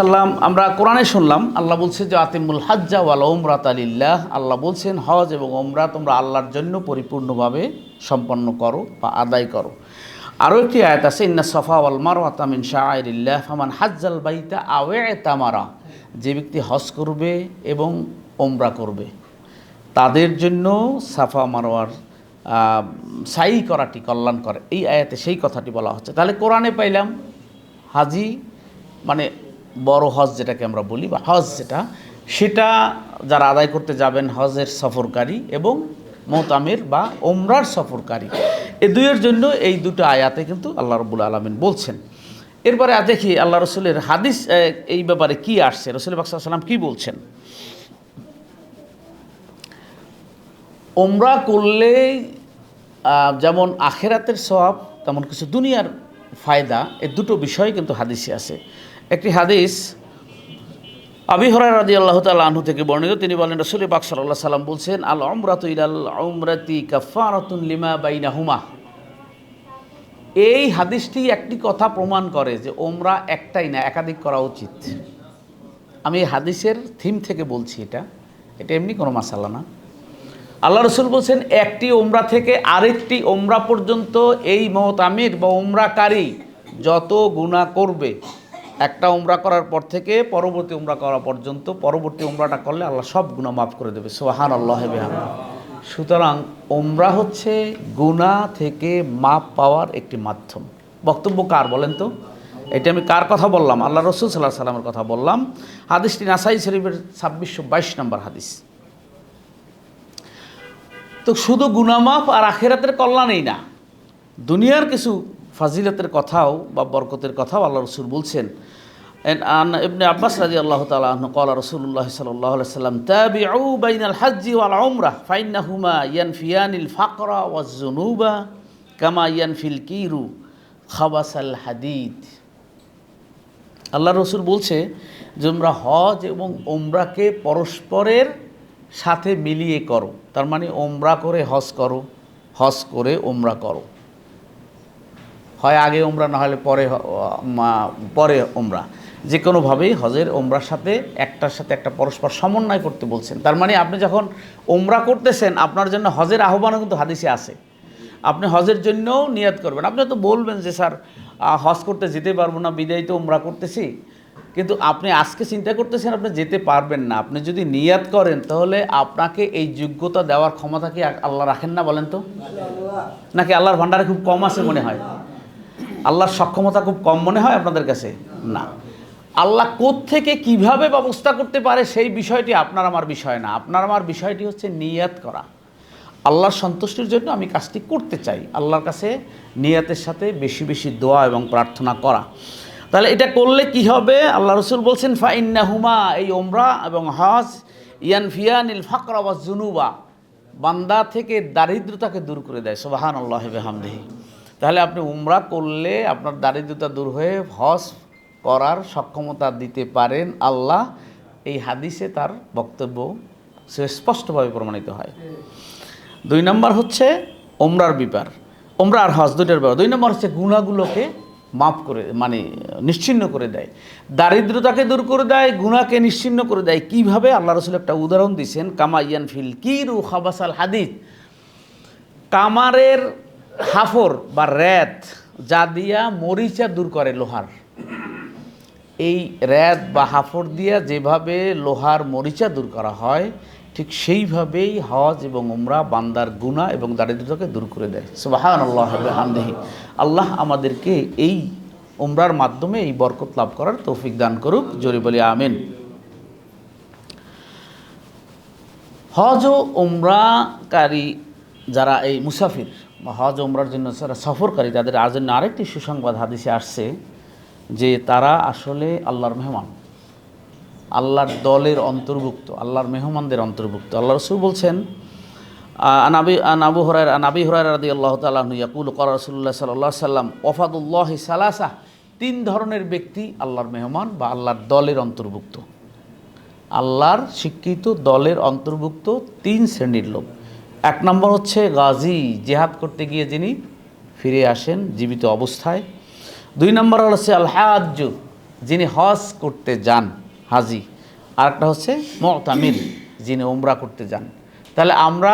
সাল্লাম, আমরা কোরআনে শুনলাম, আল্লাহ বলছে যে আতিমুল হাজ্জা ওয়াল ওমরাত আলিল্লাহ আল্লাহ বলছেন, হজ এবং ওমরা তোমরা আল্লাহর জন্য পরিপূর্ণভাবে সম্পন্ন করো বা আদায় করো। আরও একটি আয়াত আছে, ইন্না সফা ওয়াল মারওয়াতা মিন শাআইরিল্লাহ, ফামান হাজ্জাল বাইতা আওয়ে তামারা যে ব্যক্তি হজ করবে এবং ওমরা করবে, তাদের জন্য সাফা মারোয়ার সাই করাটি কল্যাণ করে এই আয়াতে সেই কথাটি বলা হচ্ছে। তাহলে কোরআনে পাইলাম, হাজি মানে বড় হজ যেটাকে আমরা বলি, বা হজ যেটা, সেটা যারা আদায় করতে যাবেন হজের সফরকারী এবং মোহতামের বা ওমরার সফরকারী। এ দুইয়ের জন্য এই দুটো আয়াতে কিন্তু আল্লাহ রবুল আলমিন বলছেন। এরপরে দেখি আল্লাহ রসুলের হাদিস এই ব্যাপারে কি আসছে? রসুল বাকসাল্লাম কি বলছেন? ওমরা করলে যেমন আখেরাতের সওয়াব, তেমন কিছু দুনিয়ার ফায়দা এই দুটো বিষয় কিন্তু হাদিসে আছে। একটি হাদিস আবি হরাই রাদি আল্লাহ তাল থেকে বর্ণিত। তিনি বলেন, রসুল পাক সাল্লাহ সাল্লাম বলছেন আল অমরাত ইলাল অমরাতি কাফারাতুন লিমা বাইনা হুমা এই হাদিসটি একটি কথা প্রমাণ করে যে ওমরা একটাই না, একাধিক করা উচিত। আমি হাদিসের থিম থেকে বলছি এটা। এটা এমনি কোনো মাসালা না। আল্লাহ রসুল বলছেন, একটি ওমরা থেকে আরেকটি ওমরা পর্যন্ত এই মহতামির বা ওমরাকারী যত গুণা করবে একটা উমরা করার পর থেকে পরবর্তী উমরা করা পর্যন্ত পরবর্তী ওমরাটা করলে আল্লাহ সব গুণা মাফ করে দেবে। সোহান আল্লাহ সুতরাং ওমরা হচ্ছে গুণা থেকে মাপ পাওয়ার একটি মাধ্যম। বক্তব্য কার বলেন তো? এটা আমি কার কথা বললাম? আল্লাহ রসুল সাল্লাহ সাল্লামের কথা বললাম। হাদিসটি নাসাই শরীফের ছাব্বিশশো বাইশ নম্বর হাদিস। তো শুধু গুনামাফ আর আখেরাতের কল্যাণেই না, দুনিয়ার কিছু ফাজিলতের কথাও বা বরকতের কথাও আল্লাহ রসুল বলছেন। আন আব্বাস রাজি আল্লাহ তালা কলা রসুল্লাহ সাল্লাহ সাল্লাম, তাবিউ বাইনাল হাজ্জি ওয়াল উমরাহ ফাইন্নাহুমা ইয়ানফিয়ানিল ফাকরা ওয়াজ জুনুবা কামা ইয়ানফিল কিরু খাবাসাল হাদিদ। আল্লাহ রসুল বলছে যে তোমরা হজ এবং ওমরাকে পরস্পরের সাথে মিলিয়ে করো। তার মানে ওমরা করে হজ করো, হজ করে ওমরা করো। হয় আগে ওমরা না হলে পরে পরে ওমরা যে কোনোভাবেই হজের ওমরার সাথে একটার সাথে একটা পরস্পর সমন্বয় করতে বলছেন। তার মানে আপনি যখন ওমরা করতেছেন, আপনার জন্য হজের আহ্বানও কিন্তু হাদিসে আছে। আপনি হজের জন্যও নিয়াত করবেন। আপনি তো বলবেন যে, স্যার হজ করতে যেতে পারব না, বিদায় তো ওমরা করতেছি। কিন্তু আপনি আজকে চিন্তা করতেছেন, আপনি যেতে পারবেন না। আপনি যদি নিয়াত করেন, তাহলে আপনাকে এই যোগ্যতা দেওয়ার ক্ষমতা কি আল্লাহ রাখেন না বলেন তো? নাকি আল্লাহর ভান্ডারে খুব কম আছে মনে হয়? আল্লাহর সক্ষমতা খুব কম মনে হয় আপনাদের কাছে? না। আল্লাহ থেকে কীভাবে ব্যবস্থা করতে পারে সেই বিষয়টি আপনার আমার বিষয় না। আপনার আমার বিষয়টি হচ্ছে নিয়াত করা। আল্লাহর সন্তুষ্টির জন্য আমি কাজটি করতে চাই। আল্লাহর কাছে নিয়াতের সাথে বেশি বেশি দোয়া এবং প্রার্থনা করা। তাহলে এটা করলে কি হবে? আল্লাহ রসুল বলছেন ফাইন্না হুমা এই ওমরা এবং হজ ইয়ান ফিয়ানিল ফাকরা জুনুবা। বান্দা থেকে দারিদ্রতাকে দূর করে দেয়। সোবাহান আল্লাহ হামদেহি তাহলে আপনি উমরা করলে আপনার দারিদ্রতা দূর হয়ে হজ করার সক্ষমতা দিতে পারেন। আল্লাহ এই হাদিসে তার বক্তব্য সে স্পষ্টভাবে প্রমাণিত হয়। দুই নম্বর হচ্ছে ওমরার ব্যাপার। ওমরা আর হজ দুইটার ব্যাপার। দুই নম্বর হচ্ছে গুণাগুলোকে মাফ করে মানে নিশ্চিন্ন করে দেয়। দারিদ্রতাকে দূর করে দেয় গুণাকে নিশ্চিন্ন করে দেয়। কীভাবে? আল্লাহ রসুল একটা উদাহরণ দিয়েছেন কামাইয়ান ফিল কিরু খাবাসাল হাদিদ কামারের হাফর বা র্যাত যা দিয়া মরিচা দূর করে লোহার। এই র্যাত বা হাফর দিয়া যেভাবে লোহার মরিচা দূর করা হয়, ঠিক সেইভাবেই হজ এবং উমরা বান্দার গুণা এবং দারিদ্রতাকে দূর করে দেয়। সুবাহান আল্লাহ হামদেহি আল্লাহ আমাদেরকে এই উমরার মাধ্যমে এই বরকত লাভ করার তৌফিক দান করুক। জোরে বলি আমেন। হজ ও উমরাকারী যারা এই মুসাফির হজ উমরার জন্য যারা সফরকারী, তাদের আর জন্য আরেকটি সুসংবাদ হাদিসে আসছে যে তারা আসলে আল্লাহর মেহমান। আল্লাহর দলের অন্তর্ভুক্ত, আল্লাহর মেহমানদের অন্তর্ভুক্ত। আল্লাহ রসুল বলছেন আনাবি আনাবু হরার আনাবি হরার রাদি আল্লাহ তালু ইয়াকুল কর রসুল্লাহ সাল্লাহ সাল্লাম, ওফাদুল্লাহ সালাসা, তিন ধরনের ব্যক্তি আল্লাহর মেহমান বা আল্লাহর দলের অন্তর্ভুক্ত। আল্লাহর শিক্ষিত দলের অন্তর্ভুক্ত তিন শ্রেণির লোক। এক নম্বর হচ্ছে গাজী জেহাদ করতে গিয়ে যিনি ফিরে আসেন, জীবিত অবস্থায়। দুই নম্বর হচ্ছে আল হাজ্জু যিনি হজ করতে যান, হাজি। আর একটা হচ্ছে মতামির যিনি ওমরা করতে যান। তাহলে আমরা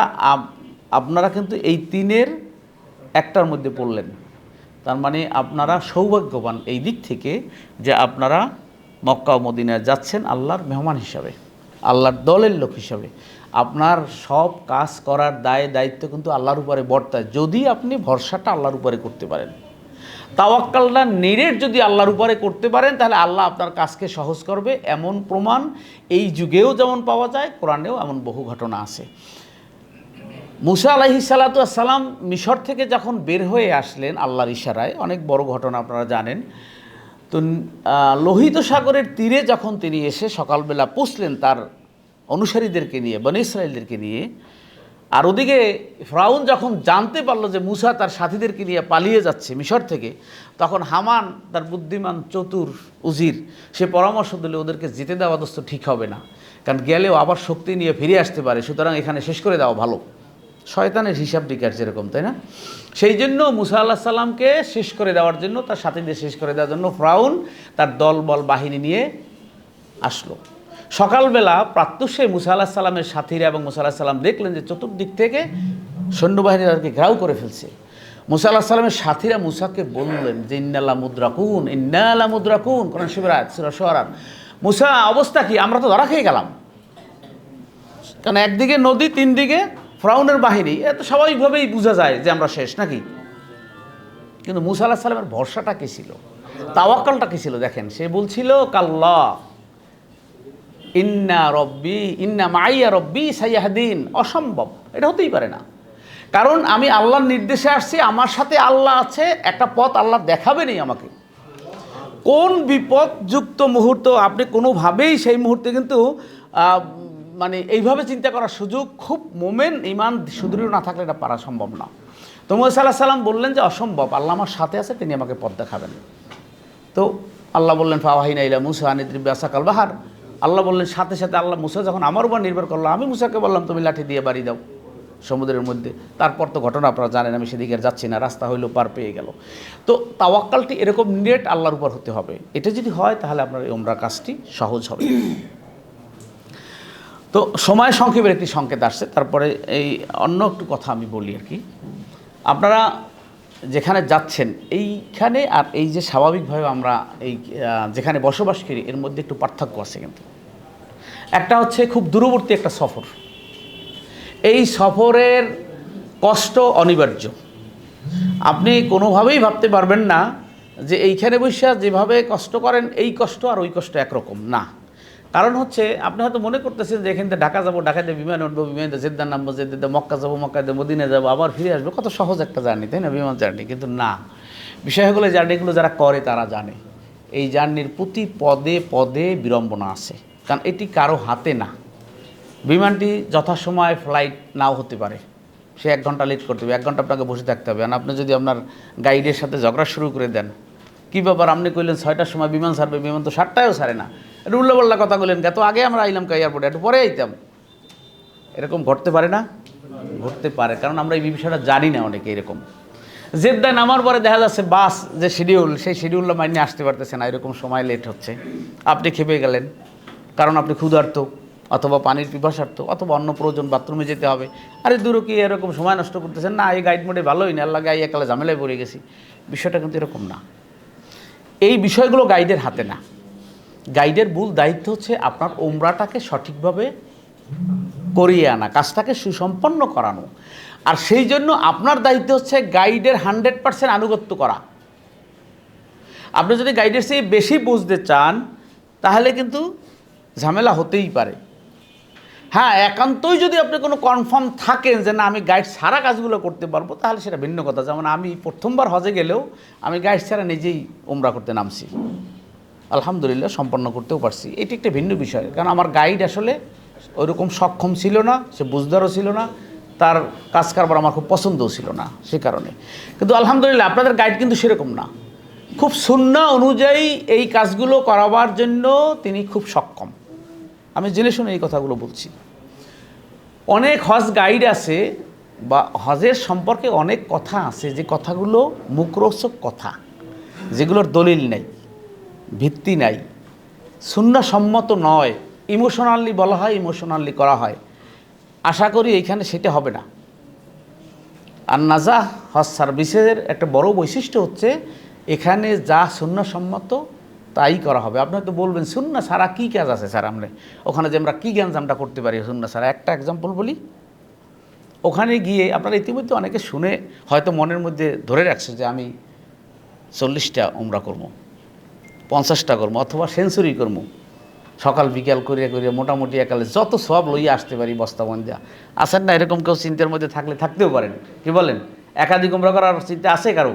আপনারা কিন্তু এই তিনের একটার মধ্যে পড়লেন। তার মানে আপনারা সৌভাগ্যবান এই দিক থেকে যে আপনারা মক্কা মদিনায় যাচ্ছেন আল্লাহর মেহমান হিসাবে, আল্লাহর দলের লোক হিসাবে। আপনার সব কাজ করার দায়, দায়িত্ব কিন্তু আল্লাহর উপরে বর্তায় যদি আপনি ভরসাটা আল্লাহর উপরে করতে পারেন। তাওয়াক্কালটা নিরেট যদি আল্লাহর উপরে করতে পারেন, তাহলে আল্লাহ আপনার কাজকে সহজ করবে। এমন প্রমাণ এই যুগেও যেমন পাওয়া যায়, কোরআনেও এমন বহু ঘটনা আছে। মুসা আলাহি সালাম মিশর থেকে যখন বের হয়ে আসলেন আল্লাহর ইশারায়, অনেক বড় ঘটনা আপনারা জানেন। তো লোহিত সাগরের তীরে যখন তিনি এসে সকালবেলা পৌঁছলেন, তার অনুসারীদেরকে নিয়ে, বনে ইসরায়েলদেরকে নিয়ে। আর ওদিকে ফ্রাউন যখন জানতে পারল যে মুসা তার সাথীদেরকে নিয়ে পালিয়ে যাচ্ছে মিশর থেকে, তখন হামান তার বুদ্ধিমান চতুর উজির, সে পরামর্শ দিলে, ওদেরকে যেতে দেওয়া দোস্ত ঠিক হবে না। কারণ গেলেও আবার শক্তি নিয়ে ফিরে আসতে পারে, সুতরাং এখানে শেষ করে দেওয়া ভালো। শয়তানের হিসাব টিকার যেরকম, তাই না? সেই জন্য মুসা আল্লাহ সাল্লামকে শেষ করে দেওয়ার জন্য, তার সাথীদের শেষ করে দেওয়ার জন্য ফ্রাউন তার দলবল বাহিনী নিয়ে আসলো। সকালবেলা প্রাত্যুষে মুসা আল্লাহ সাল্লামের সাথীরা এবং মুসা আল্লাহ সাল্লাম দেখলেন যে চতুর্দিক থেকে সৈন্যবাহিনী তাদেরকে ঘেরাও করে ফেলছে। মুসা আল্লাহ সাল্লামের সাথীরা মুসাকে বললেন যে, ইন্নাল্লা মুদ্রাকুন ইন্নাল্লা মুদ্রাকুন কোরআন শিবরাত সুরার মুসা, অবস্থা কি? আমরা তো ধরা খেয়ে গেলাম। কারণ একদিকে নদী তিন দিকে ফ্রাউনের বাহিনী, এ তো স্বাভাবিকভাবেই বোঝা যায় যে আমরা শেষ, নাকি? কিন্তু মুসা আল্লাহ সাল্লামের ভরসাটা কী ছিল? তাওয়াক্কালটা কী ছিল? দেখেন, সে বলছিল, কাল্লা ইন্না রব্বি, ইন্না মাইয়া রব্বি সাইয়াহদিন। অসম্ভব। এটা হতেই পারে না। কারণ আমি আল্লাহর নির্দেশে আসছি, আমার সাথে আল্লাহ আছে, একটা পথ আল্লাহ দেখাবেনই আমাকে। কোন বিপদযুক্ত মুহূর্ত, আপনি কোনোভাবেই সেই মুহূর্তে কিন্তু মানে এইভাবে চিন্তা করার সুযোগ, খুব মোমেন ইমান সুদৃঢ় না থাকলে এটা পারা সম্ভব না। তো মুসা আল্লাহ সাল্লাম বললেন যে, অসম্ভব, আল্লাহ আমার সাথে আছে, তিনি আমাকে পথ দেখাবেন। তো আল্লাহ বললেন ফাওয়াহিনা ইলা মুসা আনিদ্রিবি আসাকাল বাহার। আল্লাহ বললেন, সাথে সাথে আল্লাহ মুসা যখন আমার উপর নির্ভর করল, আমি মুসাকে বললাম, তুমি লাঠি দিয়ে বাড়ি দাও সমুদ্রের মধ্যে। তারপর তো ঘটনা আপনারা জানেন, আমি সেদিকে যাচ্ছি না, রাস্তা হইল পার পেয়ে গেল। তো তাওয়াক্কালটি এরকম নিরেট আল্লাহর উপর হতে হবে। এটা যদি হয়, তাহলে আপনার এই ওমরা কাজটি সহজ হবে। তো সময় সংক্ষেপের একটি সংকেত আসছে, তারপরে এই অন্য একটু কথা আমি বলি আর কি। আপনারা যেখানে যাচ্ছেন, এইখানে আর এই যে স্বাভাবিকভাবে আমরা এই যেখানে বসবাস করি, এর মধ্যে একটু পার্থক্য আছে কিন্তু। একটা হচ্ছে খুব দূরবর্তী একটা সফর। এই সফরের কষ্ট অনিবার্য। আপনি কোনোভাবেই ভাবতে পারবেন না যে এইখানে বসে যেভাবে কষ্ট করেন, এই কষ্ট আর ওই কষ্ট একরকম। না। কারণ হচ্ছে, আপনি হয়তো মনে করতেছেন যে এখান থেকে ঢাকা যাব ঢাকাতে বিমান উঠবো, বিমানে জেদ্দার নামবো জেদ্দাতে মক্কা যাব মক্কাতে মদিনে যাব, আবার ফিরে আসব। কত সহজ একটা জার্নি, তাই না? বিমান জার্নি। কিন্তু না। বিষয় হলো এই জার্নিগুলো যারা করে, তারা জানে। এই জার্নির প্রতি পদে পদে বিড়ম্বনা আছে। কারণ এটি কারও হাতে না। বিমানটি যথাসময়ে ফ্লাইট নাও হতে পারে। সে এক ঘণ্টা লেট করতে হবে, এক ঘণ্টা আপনাকে বসে থাকতে হবে। আর আপনি যদি আপনার গাইডের সাথে ঝগড়া শুরু করে দেন, কী ব্যাপার আপনি কইলেন ছয়টার সময় বিমান ছাড়বে, বিমান তো সাতটায়ও ছাড়ে না। একটু উল্লাপাল্লা কথা বললেন এত আগে আমরা আইলাম কা এয়ারপোর্টে একটু পরে আইতাম। এরকম ঘটতে পারে না? ঘটতে পারে, কারণ আমরা এই বিষয়টা জানি না অনেকে এরকম। জেদ্দায় নামার পরে দেখা যাচ্ছে বাস যে শিডিউল সেই শিডিউলটা মাইনে আসতে পারতেছে না, এরকম সময় লেট হচ্ছে। আপনি খেপে গেলেন। কারণ আপনি ক্ষুধার্ত অথবা পানির পিপাসার্থ অথবা অন্য প্রয়োজন বাথরুমে যেতে হবে। আরে দূর কি এরকম সময় নষ্ট করতেছেন? না, এই গাইড মোডে ভালোই না আল্লাহ গাই একালে ঝামেলায় পড়ে গেছি। বিষয়টা কিন্তু এরকম না। এই বিষয়গুলো গাইডের হাতে না। গাইডের মূল দায়িত্ব হচ্ছে আপনার ওমরাটাকে সঠিকভাবে করিয়ে আনা, কাজটাকে সুসম্পন্ন করানো। আর সেই জন্য আপনার দায়িত্ব হচ্ছে গাইডের হান্ড্রেড পার্সেন্ট আনুগত্য করা। আপনি যদি গাইডের চেয়ে বেশি বুঝতে চান, তাহলে কিন্তু ঝামেলা হতেই পারে। হ্যাঁ একান্তই যদি আপনি কোনো কনফার্ম থাকেন যে না, আমি গাইড ছাড়া কাজগুলো করতে পারব, তাহলে সেটা ভিন্ন কথা। যেমন আমি প্রথমবার হজে গেলেও আমি গাইড ছাড়া নিজেই ওমরা করতে নামছি। আলহামদুলিল্লাহ, সম্পন্ন করতেও পারছি। এটি একটা ভিন্ন বিষয়। কারণ আমার গাইড আসলে ওইরকম সক্ষম ছিল না, সে বুঝদারও ছিল না, তার কাজ কারবার আমার খুব পছন্দও ছিল না, সে কারণে। কিন্তু আলহামদুলিল্লাহ, আপনাদের গাইড কিন্তু সেরকম না। খুব শূন্য অনুযায়ী এই কাজগুলো করাবার জন্য তিনি খুব সক্ষম। আমি জেনে শুনে এই কথাগুলো বলছি। অনেক হজ গাইড আছে বা হজের সম্পর্কে অনেক কথা আছে, যে কথাগুলো মুখরোচক কথা, যেগুলোর দলিল নেই, ভিত্তি নাই। শূন্য সম্মত নয় ইমোশনালি বলা হয় ইমোশনালি করা হয়। আশা করি এইখানে সেটা হবে না। আর নাজা হজ সার্ভিসের একটা বড় বৈশিষ্ট্য হচ্ছে, এখানে যা শূন্য সম্মত তাই করা হবে। আপনি তো বলবেন শূন্য সারা কী কাজ আছে স্যার? আমরা ওখানে যে আমরা কী জ্ঞানজামটা করতে পারি শূন্য সারা একটা এক্সাম্পল বলি। ওখানে গিয়ে আপনারা ইতিমধ্যে অনেকে শুনে হয়তো মনের মধ্যে ধরে রাখছে যে আমি চল্লিশটা উমরা করব, পঞ্চাশটা করব, অথবা সেঞ্চুরি করব। সকাল, বিকাল করিয়া করিয়া মোটামুটি একালে যত সব লইয়া আসতে পারি বস্তা বন্ধা। আসেন না এরকম কেউ চিন্তার মধ্যে থাকলে থাকতেও পারেন। কি বলেন? একাধিক উমরা করার চিন্তা আছে কারও?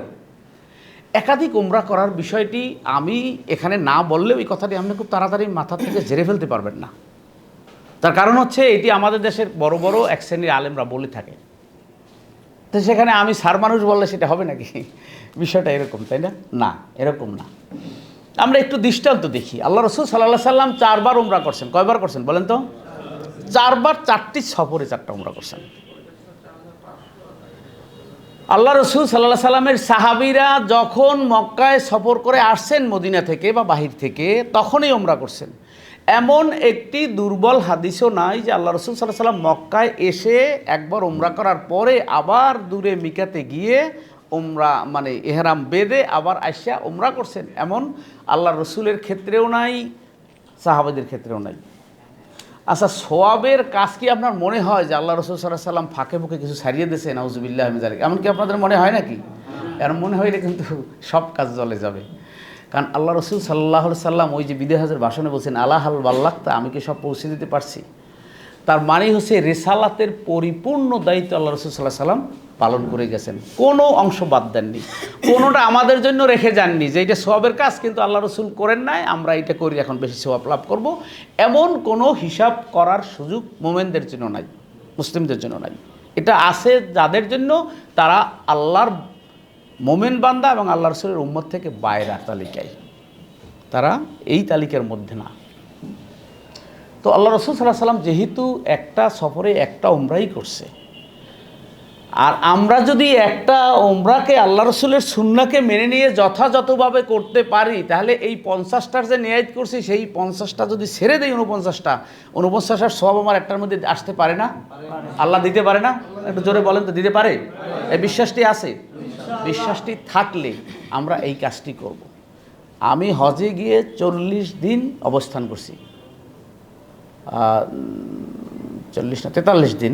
একাধিক উমরা করার বিষয়টি আমি এখানে না বললেও এই কথাটি আপনি খুব তাড়াতাড়ি মাথা থেকে ঝেড়ে ফেলতে পারবেন না। তার কারণ হচ্ছে এটি আমাদের দেশের বড় বড় এক শ্রেণির আলেমরা বলে থাকে। তো সেখানে আমি সার মানুষ বললে সেটা হবে নাকি? বিষয়টা এরকম, তাই না? না, এরকম না। আমরা একটু দৃষ্টান্ত দেখি। আল্লাহ রসুল সাল্লাহ সাল্লাম চারবার উমরা করছেন। কয়বার করছেন বলেন তো? চারবার, চারটি সফরে চারটা উমরা করছেন। আল্লাহ রসুল সাল্লাহ সাল্লামের সাহাবিরা যখন মক্কায় সফর করে আসছেন মদিনা থেকে বা বাহির থেকে, তখনই ওমরা করছেন। এমন একটি দুর্বল হাদিসও নাই যে আল্লাহ রসুল সাল্লাহ সাল্লাম মক্কায় এসে একবার ওমরা করার পরে আবার দূরে মিকাতে গিয়ে ওমরা মানে এহরাম বেদে আবার আইসা ওমরা করছেন। এমন আল্লাহ রসুলের ক্ষেত্রেও নাই, সাহাবাদের ক্ষেত্রেও নাই। আচ্ছা সোয়াবের কাজ কি আপনার মনে হয় যে আল্লাহ রসুল সাল্লাহ সাল্লাম ফাঁকে ফুঁকে কিছু সারিয়ে দিয়েছে নাউজুবিল্লাহ মিজালিক এমনকি আপনাদের মনে হয় নাকি? এর মনে হইলে কিন্তু সব কাজ জলে যাবে। কারণ আল্লাহ রসুল সাল্লাহ সাল্লাম ওই যে বিদেহাজের ভাষণে বলছেন আল্লাহ হাল বাল্লাক্তা আমি কি সব পৌঁছে দিতে পারছি? তার মানে হচ্ছে রেসালাতের পরিপূর্ণ দায়িত্ব আল্লাহ রসুল সাল্লাহ সাল্লাম পালন করে গেছেন। কোনো অংশ বাদ দেননি। কোনোটা আমাদের জন্য রেখে যাননি যে এটা সবের কাজ, কিন্তু আল্লাহ রসুল করেন নাই, আমরা এটা করি, এখন বেশি সোয়াব লাভ করব। এমন কোনো হিসাব করার সুযোগ মোমেনদের জন্য নাই, মুসলিমদের জন্য নাই। এটা আছে যাদের জন্য তারা আল্লাহর মোমেন বান্দা এবং আল্লাহ রসুলের উম্মত থেকে বাইরের তালিকায়। তারা এই তালিকার মধ্যে না। তো আল্লাহ রসুল সাল্লাহ সাল্লাম যেহেতু একটা সফরে একটা ওমরাই করছে, আর আমরা যদি একটা ওমরাকে আল্লাহ রসুলের সুন্নাকে মেনে নিয়ে যথাযথভাবে করতে পারি, তাহলে এই পঞ্চাশটার যে নিয়ায়ত করছি, সেই পঞ্চাশটা যদি ছেড়ে দেয় উনপঞ্চাশটা উনপঞ্চাশটার সব আমার একটার মধ্যে আসতে পারে না? আল্লাহ দিতে পারে না? একটু জোরে বলেন তো, দিতে পারে? এই বিশ্বাসটি আছে? বিশ্বাসটি থাকলে আমরা এই কাজটি করব। আমি হজে গিয়ে চল্লিশ দিন অবস্থান করছি। চল্লিশ না, তেতাল্লিশ দিন।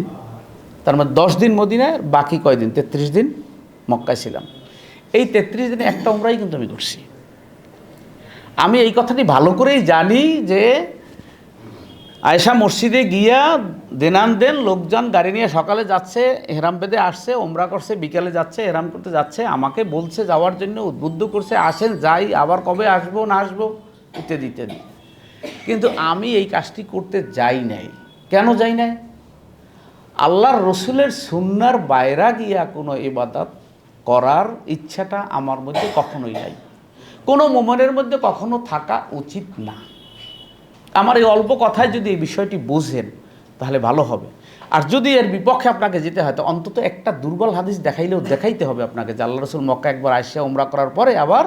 তার মধ্যে দশ দিন মদিনায়, বাকি কয়দিন তেত্রিশ দিন মক্কায় ছিলাম। এই তেত্রিশ দিনে একটা উমরাই কিন্তু আমি করছি আমি এই কথাটি ভালো করেই জানি যে আয়সা মসজিদে গিয়া দেনান দেন, লোকজন গাড়ি নিয়ে সকালে যাচ্ছে হেরাম বেদে আসছে ওমরা করছে, বিকেলে যাচ্ছে হেরাম করতে যাচ্ছে, আমাকে বলছে যাওয়ার জন্য, উদ্বুদ্ধ করছে, আসেন যাই, আবার কবে আসব, না আসব, ইত্যাদি ইত্যাদি। কিন্তু আমি এই কাজটি করতে যাই নাই। কেন যাই নাই? আল্লাহর রসুলের সুন্নার বাইরা গিয়া কোনো ইবাদত করার ইচ্ছাটা আমার মধ্যে কখনোই নাই। কোনো মোমেনের মধ্যে কখনো থাকা উচিত না। আমার এই অল্প কথায় যদি এই বিষয়টি বোঝেন, তাহলে ভালো হবে। আর যদি এর বিপক্ষে আপনাকে যেতে হয়, তো অন্তত একটা দুর্বল হাদিস দেখাইলেও দেখাইতে হবে আপনাকে যে আল্লাহ রসুল মক্কা একবার আসিয়া উমরা করার পরে আবার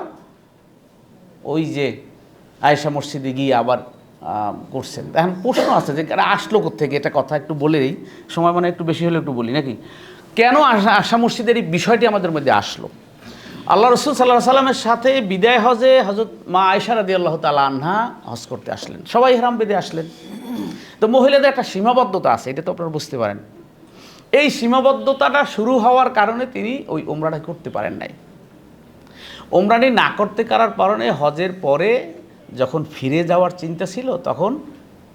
ওই যে আয়েশা মসজিদে গিয়ে আবার করছেন। এখন প্রশ্ন আছে যে আসলো থেকে এটা কথা একটু বলে দিই। সময় মানে একটু বেশি হলে একটু বলি, নাকি? কেন আশা মসজিদের এই বিষয়টি আমাদের মধ্যে আসলো? আল্লাহ রসুল সাল্লাহ সাল্লামের সাথে বিদায় হজে হজরত মা আয়সা রাদি আল্লাহ তালা আনহা হজ করতে আসলেন। সবাই হেরাম বেদে আসলেন। তো মহিলাদের একটা সীমাবদ্ধতা আছে, এটা তো আপনারা বুঝতে পারেন। এই সীমাবদ্ধতাটা শুরু হওয়ার কারণে তিনি ওই উমরাটা করতে পারেন নাই। ওমরানি না করতে পারার কারণে হজের পরে যখন ফিরে যাওয়ার চিন্তা ছিল, তখন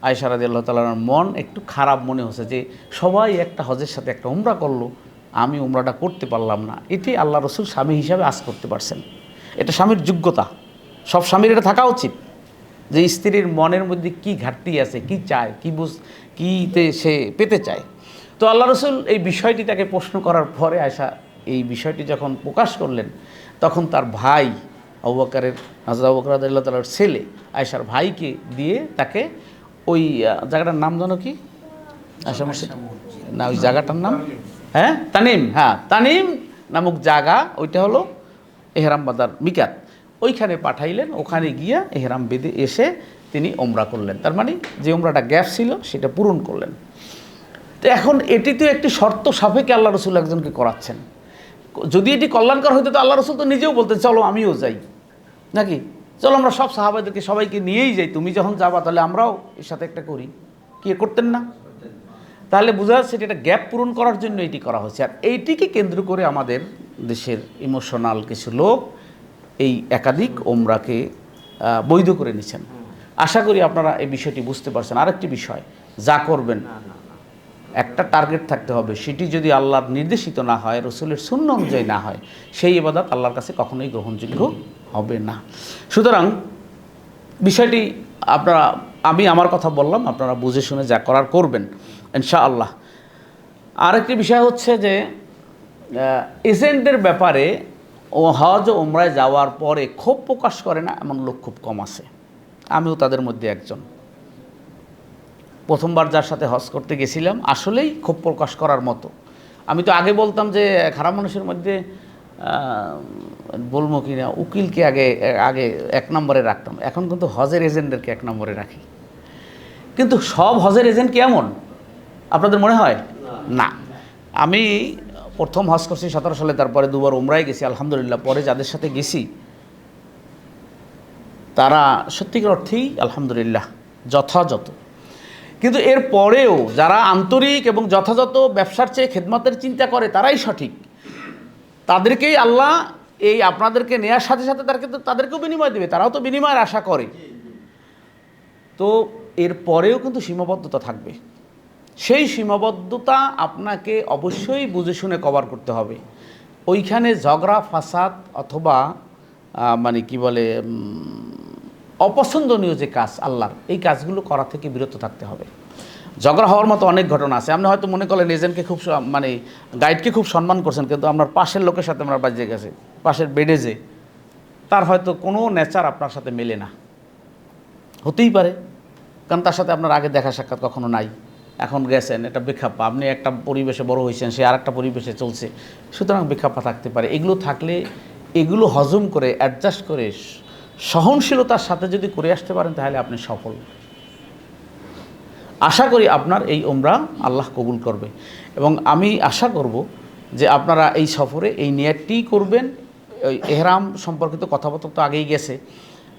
আয়সারাদি আল্লাহ তালার মন একটু খারাপ মনে হচ্ছে যে, সবাই একটা হজের সাথে একটা উমরা করল, আমি উমরাটা করতে পারলাম না। এটি আল্লাহ রসুল স্বামী হিসাবে আজ করতে পারছেন। এটা স্বামীর যোগ্যতা। সব স্বামীর এটা থাকা উচিত। যে স্ত্রীর মনের মধ্যে কি ঘাটতি আছে, কি চায়, কি বুঝ, কীতে সে পেতে চায়। তো আল্লাহ রসুল এই বিষয়টি তাকে প্রশ্ন করার পরে আয়সা এই বিষয়টি যখন প্রকাশ করলেন, তখন তার ভাই আবুবাকারের হাজর আবুবকর আল্লাহ তালার ছেলে আয়সার ভাইকে দিয়ে তাকে ওই জায়গাটার নাম জানো কি? আয়সা মসজিদ না ওই জায়গাটার নাম? হ্যাঁ তানিম হ্যাঁ তানিম নামক জায়গা ওইটা হলো এহরাম বাদার মিকাত। ওইখানে পাঠাইলেন ওখানে গিয়া এহরাম বেঁধে এসে তিনি ওমরা করলেন। তার মানে যে ওমরাটা গ্যাপ ছিল সেটা পূরণ করলেন। তো এখন এটি তো একটি শর্ত সাপেক্ষে আল্লাহ রসুল একজনকে করাচ্ছেন। যদি এটি কল্যাণকর হইতো তো আল্লাহ রসুল তো নিজেও বলতেন চলো আমিও যাই। নাকি? চলো আমরা সব সাহাবাদেরকে সবাইকে নিয়েই যাই। তুমি যখন যাবা তাহলে আমরাও এর সাথে একটা করি। কি করতেন না? তাহলে বোঝা যাচ্ছে এটা একটা গ্যাপ পূরণ করার জন্য এটি করা হয়েছে। আর এইটিকে কেন্দ্র করে আমাদের দেশের ইমোশনাল কিছু লোক এই একাধিক ওমরাকে বৈধ করে নিছেন। আশা করি আপনারা এই বিষয়টি বুঝতে পারছেন। আরেকটি বিষয় যা করবেন একটা টার্গেট থাকতে হবে। সেটি যদি আল্লাহর নির্দেশিত না হয় রসুলের শূন্য অনুযায়ী না হয় সেই ইবাদত আল্লাহর কাছে কখনোই গ্রহণযোগ্য হবে না। সুতরাং বিষয়টি আপনারা, আমি আমার কথা বললাম, আপনারা বুঝে শুনে যা করার করবেন ইনশা আল্লাহ আরেকটি বিষয় হচ্ছে যে এজেন্টের ব্যাপারে ও হজ ওমরায় যাওয়ার পরে ক্ষোভ প্রকাশ করে না, এমন লোক খুব কম আছে। আমিও তাদের মধ্যে একজন। প্রথমবার যার সাথে হজ করতে গেছিলাম, আসলেই ক্ষোভ প্রকাশ করার মতো। আমি তো আগে বলতাম যে, খারাপ মানুষের মধ্যে বলব কি না উকিলকে আগে আগে এক নম্বরে রাখতাম। এখন কিন্তু হজের এজেন্টদেরকে এক নম্বরে রাখি। কিন্তু সব হজের এজেন্ট কেমন আপনাদের মনে হয়? না। আমি প্রথম হজ করছি সতেরো সালে, তারপরে দুবার উমরায় গেছি, আলহামদুলিল্লাহ। পরে যাদের সাথে গেছি, তারা সত্যিকার অর্থেই আলহামদুলিল্লাহ, যথাযথ। কিন্তু এর পরেও যারা আন্তরিক এবং যথাযথ ব্যবসার চেয়ে খেদমতের চিন্তা করে, তারাই সঠিক। তাদেরকেই আল্লাহ এই আপনাদেরকে নেওয়ার সাথে সাথে তাদেরকে তো তাদেরকেও বিনিময় দেবে তারাও তো বিনিময়ের আশা করে। তো এর পরেও কিন্তু সীমাবদ্ধতা থাকবে। সেই সীমাবদ্ধতা আপনাকে অবশ্যই বুঝে শুনে কভার করতে হবে। ওইখানে ঝগড়া ফাসাদ অথবা মানে কি বলে অপছন্দনীয় যে কাজ আল্লাহর এই কাজগুলো করা থেকে বিরত থাকতে হবে। ঝগড়া হওয়ার মতো অনেক ঘটনা আছে। আপনি হয়তো মনে করলেন, এজেন্টকে খুব মানে গাইডকে খুব সম্মান করছেন, কিন্তু আপনার পাশের লোকের সাথে আমরা বাজিয়ে গেছে, পাশের বেডে যে। তার হয়তো কোনো নেচার আপনার সাথে মেলে না। হতেই পারে, কারণ তার সাথে আপনার আগে দেখা সাক্ষাৎ কখনো নাই। এখন গেছেন, এটা বেখাপ্পা। আপনি একটা পরিবেশে বড় হয়েছেন, সে আর একটা পরিবেশে চলছে। সুতরাং বেখাপ্পা থাকতে পারে। এগুলো থাকলে, এগুলো হজম করে অ্যাডজাস্ট করে, সহনশীলতার সাথে যদি করে আসতে পারেন, তাহলে আপনি সফল। আশা করি আপনার এই ওমরা আল্লাহ কবুল করবে। এবং আমি আশা করব যে আপনারা এই সফরে এই নিয়াতটি করবেন। এহরাম সম্পর্কিত কথাবার্তা তো আগেই গেছে।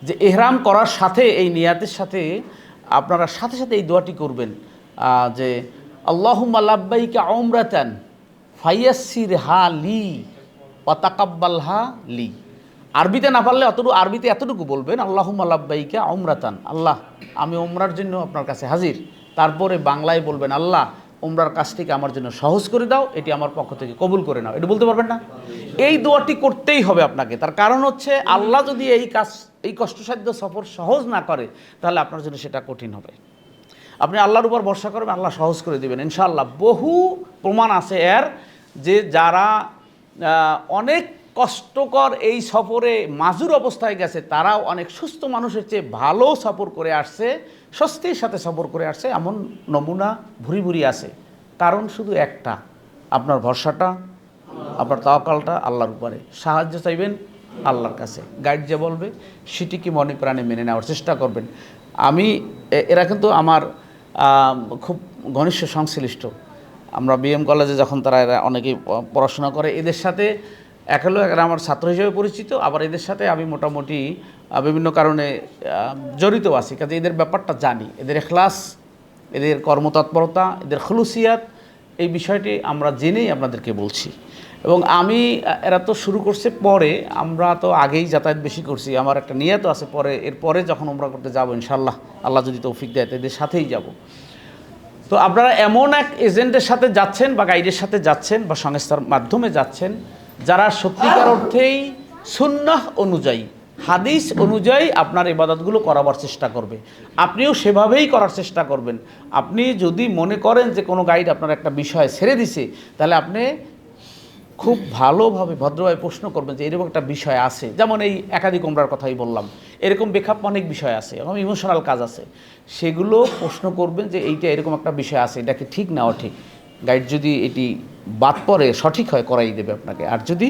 যে এহরাম করার সাথে, এই নিয়াতের সাথে আপনারা সাথে সাথে এই দোয়াটি করবেন যে আল্লাহুম্মা লাব্বাইকা ওমরাতান ফাইয়াসির হা লি ওয়াতাকাব্বাল হা লি। আরবিতে না পারলে অতটুকু আরবিতে এতটুকু বলবেন, আল্লাহুম্মা লাব্বাইকা ওমরাতান আল্লাহ, আমি ওমরার জন্য আপনার কাছে হাজির। তারপরে বাংলায় বলবেন, আল্লাহ ওমরার কাজটিকে আমার জন্য সহজ করে দাও, এটি আমার পক্ষ থেকে কবুল করে নাও। এটা বলতে পারবেন না? এই দোয়াটি করতেই হবে আপনাকে। তার কারণ হচ্ছে, আল্লাহ যদি এই কাজ, এই কষ্টসাধ্য সফর সহজ না করে, তাহলে আপনার জন্য সেটা কঠিন হবে। আপনি আল্লাহর উপর ভরসা করবেন, আল্লাহ সহজ করে দেবেন। ইনশাআল্লাহ, বহু প্রমাণ আছে এর, যে যারা অনেক কষ্টকর এই সফরে মাজুর অবস্থায় গেছে, তারাও অনেক সুস্থ মানুষের চেয়ে ভালো সফর করে আসছে, স্বস্তির সাথে সফর করে আসছে, এমন নমুনা ভুরি ভুরি আছে। কারণ শুধু একটা, আপনার ভরসাটা, আপনার তাওয়াকালটা আল্লাহর উপরে। সাহায্য চাইবেন আল্লাহর কাছে। গাইড যে বলবে সেটিকে মনে প্রাণে মেনে নেওয়ার চেষ্টা করবেন। আমি এরা কিন্তু আমার খুব ঘনিষ্ঠ সংশ্লিষ্ট। আমরা বিএম কলেজে যখন তারা এরা অনেকেই পড়াশোনা করে, এদের সাথে এক হলো এরা আমার ছাত্র হিসেবে পরিচিত, আবার এদের সাথে আমি মোটামুটি বিভিন্ন কারণে জড়িত আছি, কাজে এদের ব্যাপারটা জানি। এদের এখলাস, এদের কর্মতৎপরতা, এদের খলুসিয়াত, এই বিষয়টি আমরা জেনেই আপনাদেরকে বলছি। এবং আমি এরা তো শুরু করছে পরে, আমরা তো আগেই যাতায়াত বেশি করছি, আমার একটা নিয়ত আছে পরে এরপরে যখন আমরা করতে যাব ইনশাল্লাহ আল্লাহ যদি তৌফিক দেয় এদের সাথেই যাব। তো আপনারা এমন এক এজেন্টের সাথে যাচ্ছেন বা গাইডের সাথে যাচ্ছেন বা সংস্থার মাধ্যমে যাচ্ছেন যারা সত্যিকার অর্থেই সুন্নাহ অনুযায়ী, হাদিস অনুযায়ী আপনার ইবাদতগুলো করাবার চেষ্টা করবে। আপনিও সেভাবেই করার চেষ্টা করবেন। আপনি যদি মনে করেন যে কোনো গাইড আপনার একটা বিষয় ছেড়ে দিছে, তাহলে আপনি খুব ভালোভাবে, ভদ্রভাবে প্রশ্ন করবেন যে এরকম একটা বিষয় আছে। যেমন এই একাধিক ওমরার কথাই বললাম। এরকম বেখাপ অনেক বিষয় আছে, এবং ইমোশনাল কাজ আছে। সেগুলো প্রশ্ন করবেন যে এইটা এরকম একটা বিষয় আছে, এটা কি ঠিক না অঠিক গাইড যদি এটি বাদ পড়ে, সঠিক হয়, করাই দেবে আপনাকে। আর যদি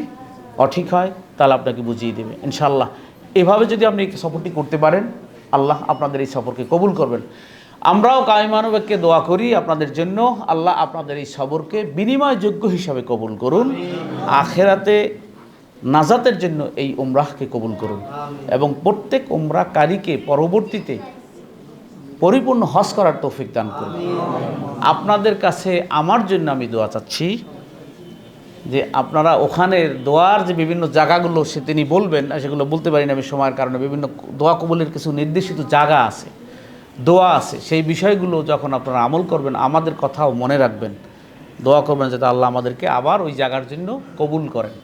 অঠিক হয়, তাহলে আপনাকে বুঝিয়ে দেবে। ইনশাল্লাহ এভাবে যদি আপনি সফরটি করতে পারেন, আল্লাহ আপনাদের এই সফরকে কবুল করবেন। আমরাও কায়মানবেককে দোয়া করি আপনাদের জন্য। আল্লাহ আপনাদের এই সফরকে বিনিময়যোগ্য হিসাবে কবুল করুন। আখেরাতে নাজাতের জন্য এই উমরাহকে কবুল করুন। এবং প্রত্যেক উমরাকারীকে পরবর্তীতে পরিপূর্ণ হজ করার তৌফিক দান করুন। আপনাদের কাছে আমার জন্য আমি দোয়া চাচ্ছি যে আপনারা ওখানের দোয়ার যে বিভিন্ন জায়গাগুলো সে তিনি বলবেন সেগুলো বলতে পারি না আমি সময়ের কারণে, বিভিন্ন দোয়া কবলের কিছু নির্দেশিত জায়গা আছে, দোয়া আছে, সেই বিষয়গুলো যখন আপনারা আমল করবেন, আমাদের কথাও মনে রাখবেন। দোয়া করবেন যাতে আল্লাহ আমাদেরকে আবার ওই জায়গার জন্য কবুল করেন।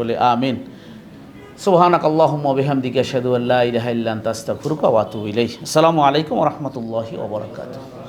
বলে, আমিন। সুবহানাক আল্লাহুম্মা ওয়া বিহামদিকা আশহাদু আল্লা ইলাহা ইল্লা আনতা আস্তাগফিরুকা ওয়া আতুবু ইলাইক। আসসালামু আলাইকুম রাহমাতুল্লাহি ওয়া বারাকাতুহু।